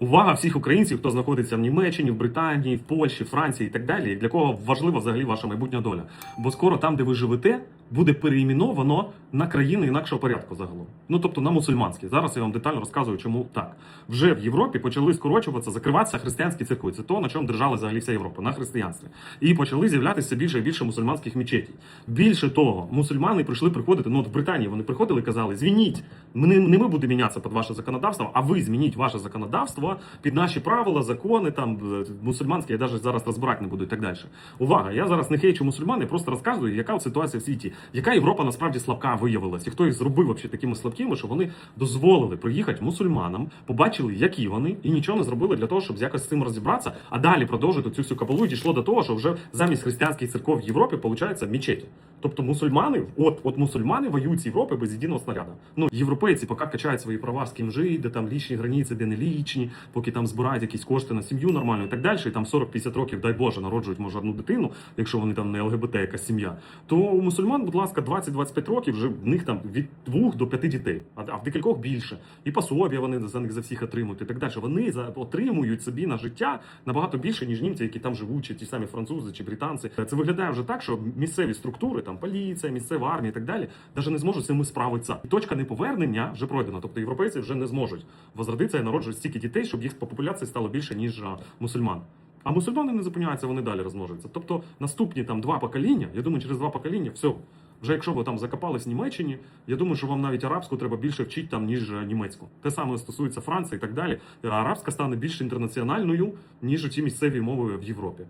Увага всіх українців, хто знаходиться в Німеччині, в Британії, в Польщі, Франції і так далі, для кого важлива взагалі ваша майбутня доля. Бо скоро там, де ви живете, буде переіменовано на країни інакшого порядку загалом. Ну тобто на мусульманські. Зараз я вам детально розказую, чому так. Вже в Європі почали скорочуватися, закриватися християнські церкви. Це то, на чому держала взагалі вся Європа, на християнстві. І почали з'являтися більше і більше мусульманських мечетей. Більше того, мусульмани прийшли приходити. Ну от в Британії вони приходили і казали: звініть, не, не ми будемо мінятися під ваше законодавство, а ви змініть ваше законодавство під наші правила, закони, там е, мусульманські, я навіть зараз розбирати не буду і так далі. Увага! Я зараз не хейчу мусульман, я просто розказую, яка ситуація в світі, яка Європа насправді слабка виявилась, і хто їх зробив вообще такими слабкими, що вони дозволили приїхати мусульманам, побачили, які вони, і нічого не зробили для того, щоб якось з цим розібратися, а далі продовжити цю всю кабалу і дійшло до того, що вже замість християнських церков в Європі виходить мечеті. Тобто мусульмани, от от мусульмани воюють з Європи без єдиного снаряда. Ну європейці поки качають свої права з ким жити, де там лічні границі, де не лічні, поки там збирають якісь кошти на сім'ю нормально і так далі. І там 40-50 років, дай Боже, народжують може одну дитину, якщо вони там не ЛГБТ, якась сім'я. То у мусульман, будь ласка, 20-25 років вже в них там від 2 до 5 дітей, а в декількох більше. І пособія вони за них за всіх отримують і так далі. Вони за отримують собі на життя набагато більше, ніж німці, які там живуть, чи ті самі французи чи британці. Це виглядає вже так, що місцеві структури, там поліція, місцева армія і так далі, навіть не зможуть з цим справитися. І точка неповернення вже пройдена. Тобто європейці вже не зможуть возродитися і народжувати стільки дітей, щоб їх по популяції стало більше ніж мусульман. А мусульмани не зупиняються, вони далі розмножуються. Тобто наступні там два покоління, я думаю, через два покоління все. Вже якщо ви там закопались в Німеччині, я думаю, що вам навіть арабську треба більше вчити там, ніж е, німецьку. Те саме стосується Франції і так далі. Арабська стане більш інтернаціональною, ніж ті місцеві мови в Європі.